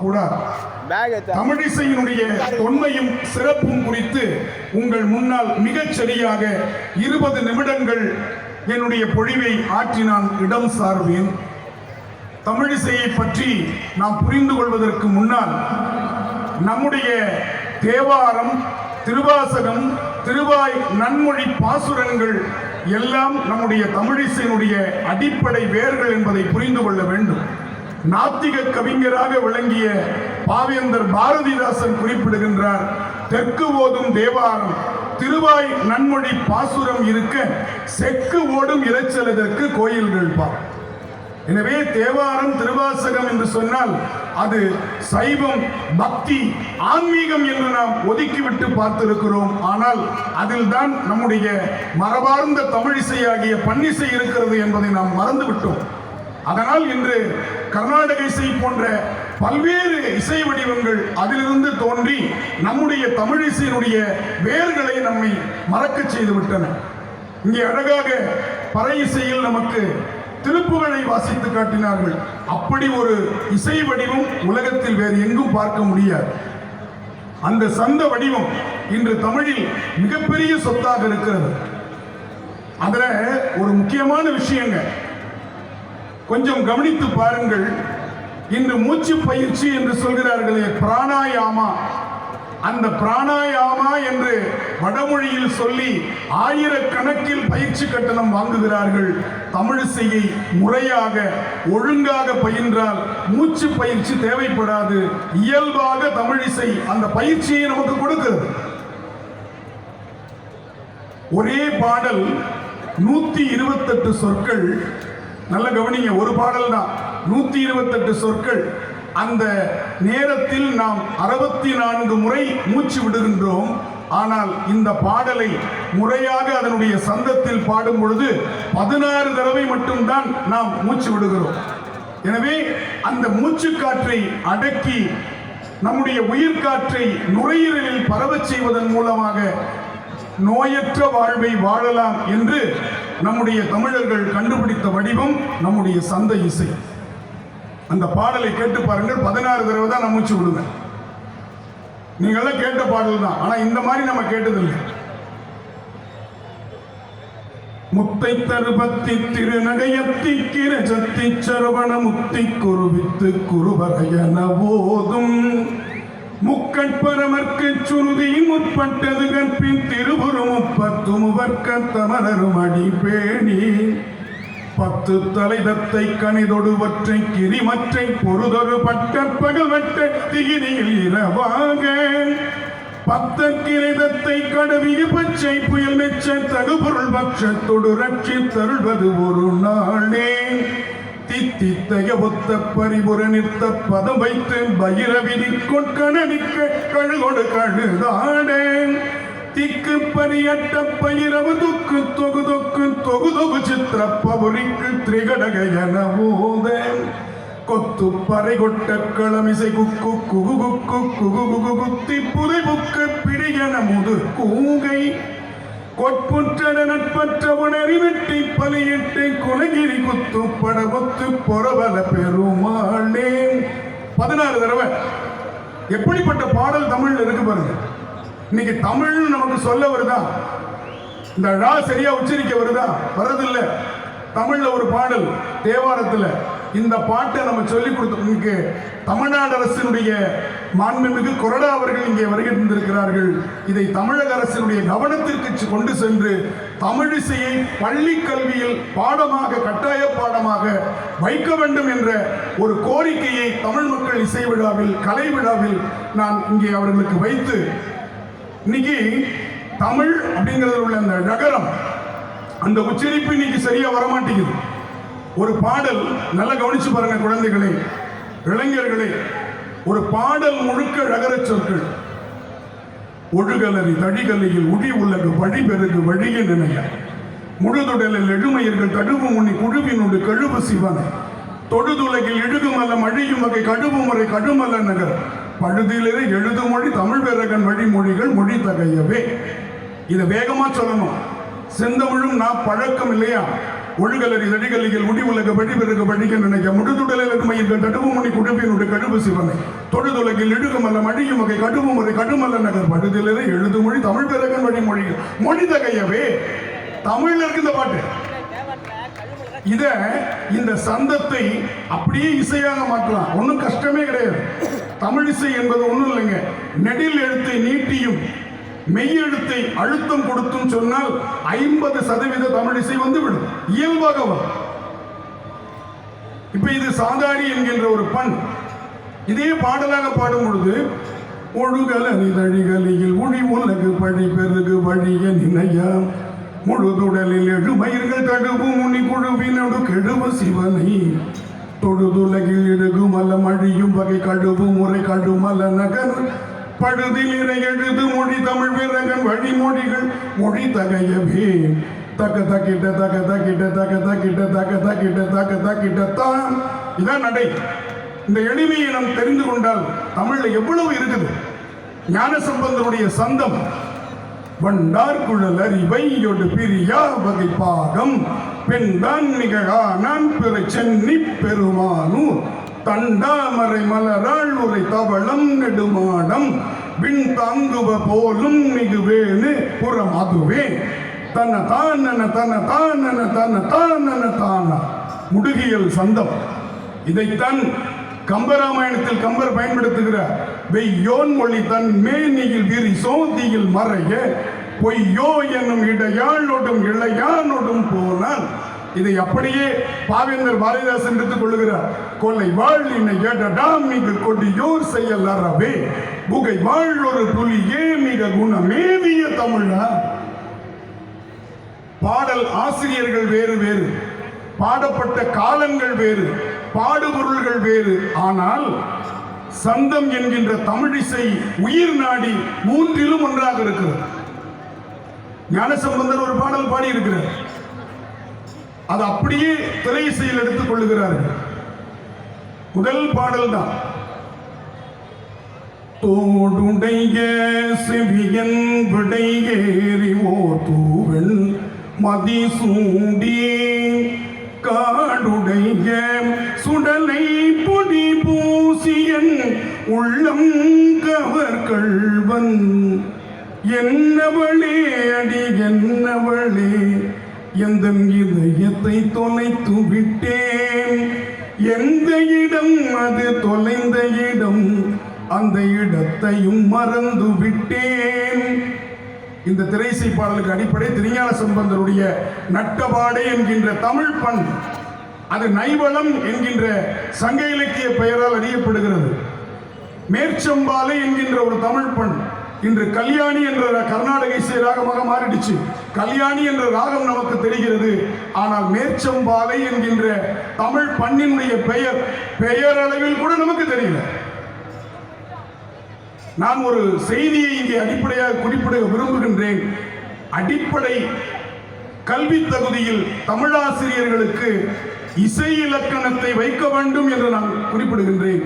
எடுத்து தமிழிசையினுடைய தொன்மையும் சிறப்பும் குறித்து உங்கள் முன்னால் மிகச் சரியாக இருபது நிமிடங்கள் என்னுடைய பொழிவை ஆற்றி நான் இடம் சார்வேன். தமிழிசையை பற்றி நாம் புரிந்து கொள்வதற்கு முன்னால் நம்முடைய தேவாரம் திருவாசகம் திருவாய் நன்மொழி பாசுரங்கள் எல்லாம் நம்முடைய தமிழிசையினுடைய அடிப்படை வேர்கள் என்பதை புரிந்து கொள்ள வேண்டும். நாத்திக கவிஞராக விளங்கிய பாவேந்தர் பாரதிதாசன் குறிப்பிடுகின்றார் தெற்கு ஓதும் தேவாரம் திருவாய் நன்மொழி பாசுரம் இருக்க செக்கு ஓடும் இறைச்சலதற்கு கோயில்கள் பார் எனவே தேவாரம் திருவாசகம் என்று சொன்னால் அது சைவம் பக்தி ஆன்மீகம் என்று நாம் ஒதுக்கிவிட்டு பார்த்திருக்கிறோம். ஆனால் அதில் தான் நம்முடைய மரபார்ந்த தமிழிசையாகிய பன்னிசை இருக்கிறது என்பதை நாம் மறந்துவிட்டோம். அதனால் இன்று கர்நாடக இசை போன்ற பல்வேறு இசை வடிவங்கள் அதிலிருந்து தோன்றி நம்முடைய தமிழ் இசையினுடைய வேர்களை நம்மை மறக்கச் செய்து விட்டன இங்கே அழகாக பறை இசையில் நமக்கு திருப்புகளை வாசித்து காட்டினார்கள். அப்படி ஒரு இசை வடிவம் உலகத்தில் வேறு எங்கும் பார்க்க முடியாது. அந்த சந்த வடிவம் இன்று தமிழில் மிகப்பெரிய சொத்தாக இருக்கிறது. அதில் ஒரு முக்கியமான விஷயங்க. கொஞ்சம் கவனித்து பாருங்கள். இன்று மூச்சு பயிற்சி என்று சொல்கிறார்களே பிராணாயாமா. அந்த பிராணாயாமா என்று வடமொழியில் சொல்லி ஆயிரக்கணக்கில் பயிற்சி கட்டணம் வாங்குகிறார்கள். தமிழிசையை முறையாக ஒழுங்காக பயின்றால் மூச்சு பயிற்சி தேவைப்படாது. இயல்பாக தமிழிசை அந்த பயிற்சியை நமக்கு கொடுக்கிறது. ஒரே பாடல் நூத்தி இருபத்தெட்டு சொற்கள் நல்ல கவனிங்க ஒரு பாடல் தான். நூத்தி இருபத்தெட்டு சொற்கள். அந்த நேரத்தில் நாம் அறுபத்தி நான்கு முறை மூச்சு விடுகின்றோம். ஆனால் இந்த பாடலை முறையாக அதனுடைய சந்தத்தில் பாடும் பொழுது பதினாறு தடவை மட்டும்தான் நாம் மூச்சு விடுகிறோம். எனவே அந்த மூச்சு காற்றை அடக்கி நம்முடைய உயிர் காற்றை நுரையீரலில் பரவச் செய்வதன் மூலமாக நோயற்ற வாழ்வை வாழலாம் என்று நம்முடைய தமிழர்கள் கண்டுபிடித்த வடிவம் நம்முடைய சந்த இசை. அந்த பாடலை கேட்டு பாருங்கள். பதினாறு தடவை தான் நான் மூச்சு விடுவேன். நீங்கள்லாம் கேட்ட பாடல் தான். ஆனா இந்த மாதிரி நம்ம கேட்டதில்லை. முத்தை தருபத்தி திருநகையத்தி கிரஜத்தி சரவண முத்தி குருவித்து குருவரையன போதும். முக்கட்பரமர்க்கு சுருதியும் முற்பட்டது கற்பின் திருபுறமும் பத்து முவர்க்க தமரரும் அடிபேணி பத்து தலைதத்தை கனிதொடுவற்றை கிரிமற்றை பொறுதொரு பட்ட பகவற்ற திகிரியில் இரவாக. பத்த கிரைதத்தை கடவிய பச்சை புயல் மெச்ச தகுபொருள் பட்சத்தொடு ரட்சி தருள்வது ஒரு நாளே. தித்தித்தய ஒத்த பரிபுர நிறுத்த பதம் வைத்து பைரவிதி கொட்கணிக்க கழுகொடு கழுதாடே திக்கு பரியட்ட பயிரவு துக்கு தொகு தொக்கு தொகு தொகு சித்திர பவுரிக்கு திரிகடக என ஓத கொத்து பறை கொட்ட களமிசை குக்கு குகு குக்கு குகு குகு குத்தி புதை புக்கு பிடியன முது கூங்கை. கொட்புற்றட நட்பற்ற உணரி பலியிட்டு குலகிரி குத்து பட ஒத்து பொறவல பெருமாளே. பதினாறு தடவை. எப்படிப்பட்ட பாடல் தமிழ்ல இருக்கு பாருங்க. இன்னைக்கு தமிழ் நமக்கு சொல்ல வருதா? இந்த ழா சரியா உச்சரிக்க வருதா? வர்றதில்ல. தமிழ்ல ஒரு பாடல் தேவாரத்துல. இந்த பாட்டை நம்ம சொல்லிக் கொடுத்தவங்களுக்கு தமிழ்நாடு அரசினுடைய மாண்புமிகு கொரடா அவர்கள் இங்கே வருகின்றிருக்கிறார்கள் இதை தமிழக அரசினுடைய கவனத்திற்கு கொண்டு சென்று தமிழிசையை பள்ளி கல்வியில் பாடமாக கட்டாய பாடமாக வைக்க வேண்டும் என்ற ஒரு கோரிக்கையை தமிழ் மக்கள் இசை விழாவில் கலை விழாவில் நான் இங்கே அவர்களுக்கு வைத்து இன்னைக்கு தமிழ் அப்படிங்கிறதுல உள்ள அந்த நகரம் அந்த உச்சரிப்பு இன்னைக்கு சரியா வரமாட்டேங்குது. ஒரு பாடல் நல்லா கவனிச்சு பாருங்க குழந்தைகளே இளைஞர்களே. ஒரு பாடல் முழுக்க நகரச் சொற்கள். ஒழுகலறி தடிகலையில் உடி உள்ளது வழி பெருகு வழிய நினைய. முழுதுடலில் எழுமையர்கள் தடுவு முனி குழுவினோடு கழுவு சிவன். தொழுதுலகில் இழுகுமல்லம் மழியும் வகை கழுவு முறை கடுமல்ல நகர். பழுதிலே எழுதுமொழி தமிழ் வேரகன் வழிமொழிகள் மொழி தகையவே. இதை வேகமா சொல்லணும். செந்தமிழும் நான் பழக்கம் இல்லையா? ஒழுகலறி தடிகலிகள் உடி உலக வழிபிறகு வழிக நினைக்க முடுதுடலில் இருமையில் தடுவு மணி குடும்பினுடைய கடுவு சிவனை. தொழுதுலகில் இழுகுமல்ல மழியும் வகை கடுவு முறை கடுமல்ல நகர். படுதிலே எழுது மொழி தமிழ் பிறகன் வழி மொழிகள் மொழி தகையவே தமிழ்ல இருக்கு இந்த பாட்டு. இத இந்த சந்தத்தை அப்படியே இசையாக மாற்றலாம். ஒன்றும் கஷ்டமே கிடையாது. தமிழ் இசை என்பது ஒன்றும் இல்லைங்க. நெடில் எழுத்தை நீட்டியும் மெய்யெழுத்தை அழுத்தம் கொடுத்தும் சொன்னால் ஐம்பது சதவீத தமிழிசை வந்துவிடும். இயல்பாக வரும். இப்ப இது சாதாரி என்கின்ற ஒரு பண். இதே பாடலாக பாடும் பொழுது ஒழுகல நிதழிகளில் ஒளி உலகு பழி பெருகு வழிய நினையாம். முழுதுடலில் எழுமயிர்கள் தடுவு முனி குழுவினடு கெடுவ சிவனை. தொழுதுலகில் இடுகுமல்ல மழியும் வகை கடுவு முறை கடுமல நகர். படுதில் இறை எழுது மொழி தமிழ் வீரகன் வழிமொழிகள் மொழி தகையவே தக்க தக்கிட்ட தக்க தக்கிட்ட தக்க தக்கிட்ட தக்க தக்கிட்ட தக்க தக்கிட்ட தான். இதான் நடை. இந்த எளிமையை நாம் தெரிந்து கொண்டால் தமிழில் எவ்வளவு இருக்குது? ஞானசம்பந்தனுடைய சந்தம். வண்டார் குழல் அறிவையொடு பிரியா வகை பாகம். பெண்தான் மிக நான் பிற சென்னி பெருமானூர். தண்டாமரை மலரால் உரை தவளம் நெடுமாடம். விண் தாங்குவ போலும் மிகுவேனு புறம் அதுவே தன தானன தன. தானன தன தானன தானா முடுகியல் சந்தம். இதைத்தான் கம்பராமாயணத்தில் கம்பர் பயன்படுத்துகிறார் வெய்யோன் மொழி தன் மேனியில் விரி சோதியில் மறைய பொய்யோ என்னும் இடையாளோடும் இளையானோடும் போனால் இதை அப்படியே பாவேந்தர் பாரதிதாசன் எடுத்துக் கொள்ளுகிறார்? கொல்லை வாழ் என்னை கேட்டடாம் நீங்கள் கொண்டு யோர் செய்யல் அறவே. புகை வாழ் ஒரு புலியே மிக குணமேவிய தமிழா. பாடல் ஆசிரியர்கள் வேறு வேறு. பாடப்பட்ட காலங்கள் வேறு பாடுபொருள்கள் வேறு. ஆனால் சந்தம் என்கின்ற தமிழிசை உயிர் நாடி மூன்றிலும் ஒன்றாக இருக்கிறது. ஞானசம்பந்தர் ஒரு பாடல் பாடி இருக்கிறார் அது அப்படியே திரை இசையில் எடுத்துக் கொள்ளுகிறார்கள் முதல் பாடல் தான். தோடுடைய செவியன் விடையேறி ஓர் மதி மதிசூடி காடுடைய சுடலை பொடி பூசியன் உள்ளம் கவர் கள்வன். என்னவளே அடி என்னவளே எந்த இதயத்தை தொலைத்து விட்டேன்? எந்த இடம் அது தொலைந்த இடம்? அந்த இடத்தையும் மறந்து விட்டேன். இந்த திரைசை பாடலுக்கு அடிப்படை திருஞான சம்பந்தருடைய நட்டபாடு என்கின்ற தமிழ் பண் அது நைவளம் என்கின்ற சங்க இலக்கிய பெயரால் அறியப்படுகிறது. மேற்சம்பாலை என்கின்ற ஒரு தமிழ் பண் இன்று கல்யாணி என்ற கர்நாடக இசை ராகமாக மாறிடுச்சு. கல்யாணி என்ற ராகம் நமக்கு தெரிகிறது. ஆனால் மேற்சம்பாலை என்கின்ற தமிழ் பண்ணினுடைய பெயர் பெயர் அளவில் கூட நமக்கு தெரியல. நான் ஒரு செய்தியை இங்கே அடிப்படையாக குறிப்பிட விரும்புகின்றேன். அடிப்படை கல்வி தகுதியில் தமிழாசிரியர்களுக்கு இசை இலக்கணத்தை வைக்க வேண்டும் என்று நான் குறிப்பிடுகின்றேன்.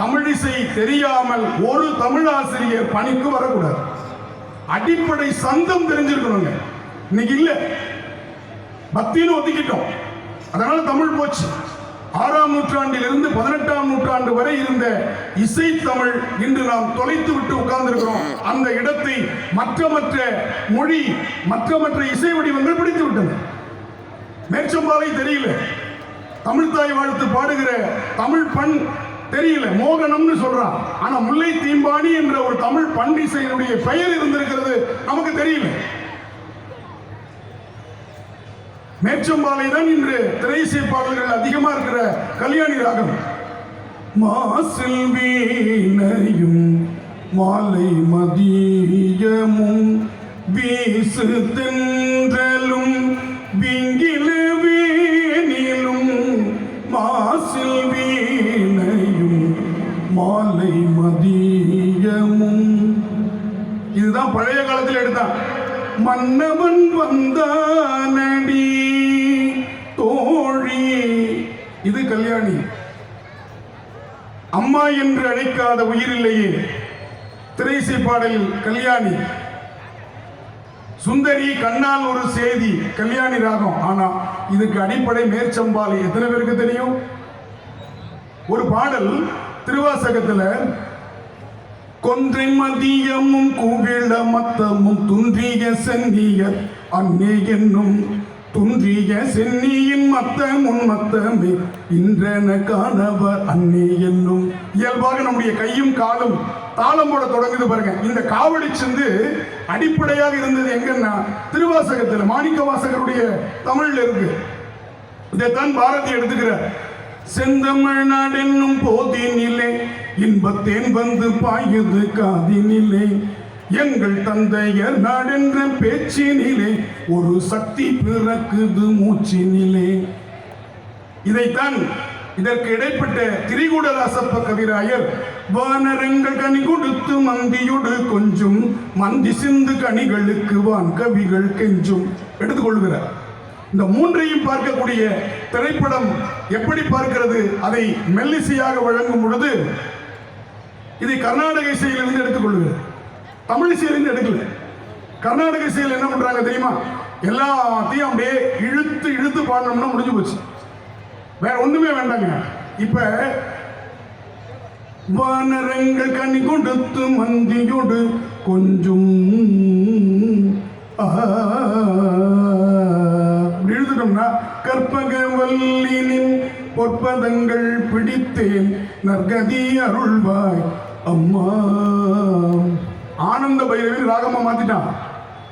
தமிழிசை தெரியாமல் ஒரு தமிழாசிரியர் பணிக்கு வரக்கூடாது. அடிப்படை சந்தம் தெரிஞ்சிருக்கணுங்க. இன்னைக்கு இல்ல. பக்தின்னு ஒதுக்கிட்டோம் அதனால தமிழ் போச்சு. ஆறாம் நூற்றாண்டிலிருந்து பதினெட்டாம் நூற்றாண்டு வரை இருந்த இசை தமிழ் இன்று நாம் தொலைத்து விட்டு உட்கார்ந்திருக்கிறோம். அந்த இடத்தை மற்ற மற்ற மொழி மற்ற மற்ற இசை வடிவங்கள் பிடித்து விட்டன. மேற்சம்பாலை தெரியல. தமிழ் தாய் வாழ்த்து பாடுகிற தமிழ் பண் தெரியல. மோகனம்னு சொல்றான். ஆனா முல்லை தீம்பாணி என்ற ஒரு தமிழ் பண் இசையினுடைய பெயர் இருந்திருக்கிறது நமக்கு தெரியல. மேச்சம்பாலை தான் இன்று திரைசை பாடல்கள் அதிகமாக இருக்கிற கல்யாணி ராகம். மாசில் வீணையும் மாலை மதியமும் வீசு தென்றலும் விங்கில மாசில் வீணையும் மாலை மதியமும். இதுதான் பழைய காலத்தில் எடுத்தான் மன்னவன் வந்தானடி. அம்மா என்று அழைக்காத உயிரில்லையே. திரைசை பாடலில் கல்யாணி. சுந்தரி கண்ணால் ஒரு செய்தி கல்யாணி ராகம். ஆனா இதுக்கு அடிப்படை மேற்சம்பாலை எத்தனை பேருக்கு தெரியும்? ஒரு பாடல் திருவாசகத்துல கொன்றை மதியமும் குவிள மத்தமும் துன்றிய சென்னிய அன்னே என்னும் துன்றிய சென்னியின் மத்த முன் மத்தமே இன்றென காணவர் அன்னே என்னும். இயல்பாக நம்முடைய கையும் காலும் தாளம் போட தொடங்குது பாருங்க. இந்த காவடி சிந்து அடிப்படையாக இருந்தது எங்கன்னா திருவாசகத்தில் மாணிக்க வாசகருடைய தமிழ்ல இருக்கு. இதைத்தான் பாரதி எடுத்துக்கிறார். செந்தமிழ் நாடென்னும் போதினிலே இன்பத்தேன் வந்து பாயுது காதினிலே. எங்கள் தந்தையர் நாடென்ற பேச்சினிலே ஒரு சக்தி பிறக்குது மூச்சினிலே. இதைத்தான் இதற்கு இடைப்பட்ட திரிகூடராசப்ப கவிராயர் வானரங்கள் கனி கொடுத்து மந்தியுடு கொஞ்சம் மந்தி சிந்து கனிகளுக்கு வான் கவிகள் கெஞ்சும். எடுத்துக்கொள்கிறார். இந்த மூன்றையும் பார்க்கக்கூடிய திரைப்படம் எப்படி பார்க்கிறது? அதை மெல்லிசையாக வழங்கும் பொழுது இதை கர்நாடக இசையிலிருந்து எடுத்துக்கொள்கிறது தமிழ் இசையிலிருந்து எடுக்கல. கர்நாடக இசையில் என்ன பண்றாங்க தெரியுமா? எல்லாத்தையும் அப்படியே இழுத்து இழுத்து பாடணும்னா முடிஞ்சு போச்சு. வேற ஒண்ணுமே வேண்டாங்க. இப்ப வானரங்கள் கனி கொடுத்து மந்தியோடு கொஞ்சம் எழுதுட்டோம்னா அப்படி கற்பக வல்லினின் பொற்பதங்கள் பிடித்தேன். நற்கதி அருள்வாய் அம்மா. ஆனந்த பைரவி ராகமா மாத்திட்டான்.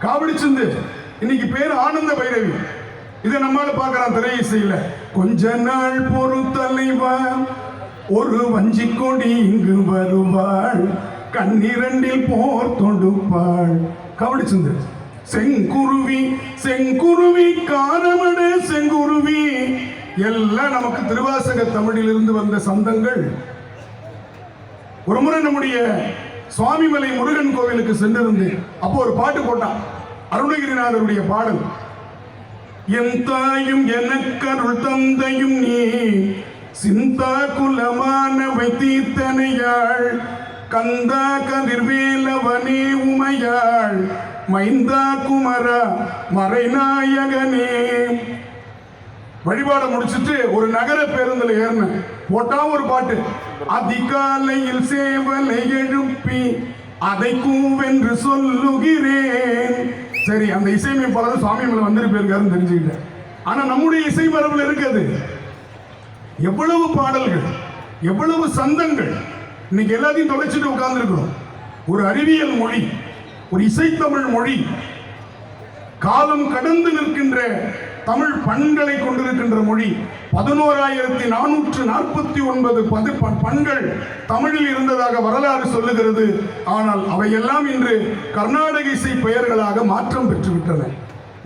காவடி சிந்து. இன்னைக்கு பேர் ஆனந்த பைரவி. இதை நம்மால பார்க்கலாம் திரை இசையில கொஞ்ச நாள் பொறுத்தலைவா ஒரு வஞ்சி கொடி இங்கு வருவாள். கண்ணிரண்டில் போர் தொடுப்பாள். கபடி சிந்து. செங்குருவி செங்குருவி காரமட செங்குருவி. எல்லாம் நமக்கு திருவாசக தமிழிலிருந்து வந்த சந்தங்கள். ஒரு முறை நம்முடைய சுவாமிமலை முருகன் கோவிலுக்கு சென்றிருந்தேன். அப்போ ஒரு பாட்டு போட்டான். அருணகிரிநாதருடைய பாடல். என் தாயும் எனக்கருள் தந்தையும் நீ சிந்தா குலமானவை தீர்த்தனையாள் கந்தா கதிர்வேலவனே உமையாள். மைந்தா குமரா மறைநாயகனே. வழிபாட முடிச்சிட்டு ஒரு நகர பேருந்துல ஏறினேன். போட்டா ஒரு பாட்டு. அதிகாலையில் சேவலை எழுப்பி அதை கூவென்று சொல்லுகிறேன். சரி அந்த இசையமைப்பாளர் சுவாமி மேல வந்துட்டு போயிருக்காருன்னு தெரிஞ்சுக்கிட்டேன் ஆனா நம்முடைய இசை மரபுல இருக்குது. எவ்வளவு பாடல்கள் எவ்வளவு சந்தங்கள். இன்னைக்கு எல்லாத்தையும் தொலைச்சிட்டு உட்கார்ந்துருக்கிறோம். ஒரு அறிவியல் மொழி ஒரு இசைத்தமிழ் மொழி. காலம் கடந்து நிற்கின்ற தமிழ் பண்களை கொண்டிருக்கின்ற மொழி பதினோராயிரத்தி நானூற்று நாற்பத்தி ஒன்பது பது பண்கள் தமிழில் இருந்ததாக வரலாறு சொல்லுகிறது. ஆனால் அவையெல்லாம் இன்று கர்நாடக இசை பெயர்களாக மாற்றம் பெற்றுவிட்டன.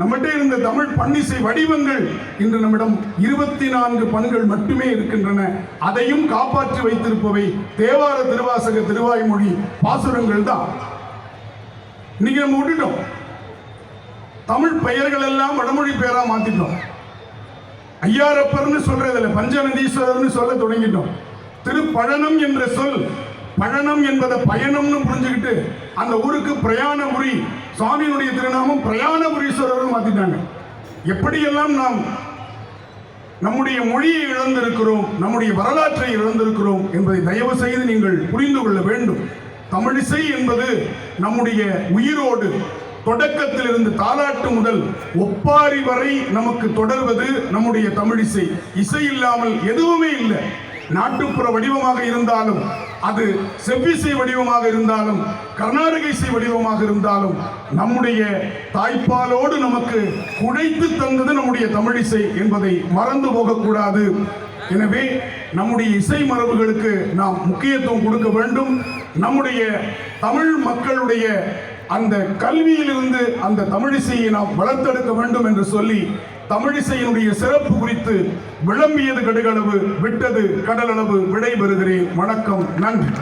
நம்மகிட்ட இருந்த தமிழ் பன்னிசை வடிவங்கள் இன்று நம்மிடம் இருபத்தி நான்கு பண்கள் மட்டுமே இருக்கின்றன. அதையும் காப்பாற்றி வைத்திருப்பவை தேவார திருவாசக திருவாய்மொழி பாசுரங்கள் தான் இன்னைக்கு நம்ம விட்டுட்டோம். தமிழ் பெயர்கள் எல்லாம் வடமொழி பெயரா மாத்திட்டோம். ஐயாரப்பர்னு சொல்றதில்ல பஞ்சநதீஸ்வரர்னு சொல்ல தொடங்கிட்டோம். திருப்பழனம் என்ற சொல் பழனம் என்பதை பயணம்னு புரிஞ்சுக்கிட்டு அந்த ஊருக்கு பிரயாணபுரி சுவாமியினுடைய திருநாமம் பிரயாணபுரீஸ்வரர்னு மாத்திட்டாங்க. எப்படியெல்லாம் நாம் நம்முடைய மொழியை இழந்திருக்கிறோம் நம்முடைய வரலாற்றை இழந்திருக்கிறோம் என்பதை தயவு செய்து நீங்கள் புரிந்து கொள்ள வேண்டும். தமிழிசை என்பது நம்முடைய உயிரோடு தொடக்கத்திலிருந்து தாலாட்டு முதல் ஒப்பாரி வரை நமக்கு தொடர்வது நம்முடைய தமிழிசை இசை. இல்லாமல் எதுவுமே இல்லை. நாட்டுப்புற வடிவமாக இருந்தாலும் அது செவ்விசை வடிவமாக இருந்தாலும் கர்நாடக இசை வடிவமாக இருந்தாலும் நம்முடைய தாய்ப்பாலோடு நமக்கு குழைத்து தந்தது நம்முடைய தமிழிசை என்பதை மறந்து போகக்கூடாது. எனவே நம்முடைய இசை மரபுகளுக்கு நாம் முக்கியத்துவம் கொடுக்க வேண்டும். நம்முடைய தமிழ் மக்களுடைய அந்த கல்வியிலிருந்து அந்த தமிழிசையை நாம் வளர்த்தெடுக்க வேண்டும் என்று சொல்லி தமிழிசையினுடைய சிறப்பு குறித்து விளம்பியது கடுகளவு விட்டது கடலளவு விடைபெறுகிறேன். வணக்கம். நன்றி.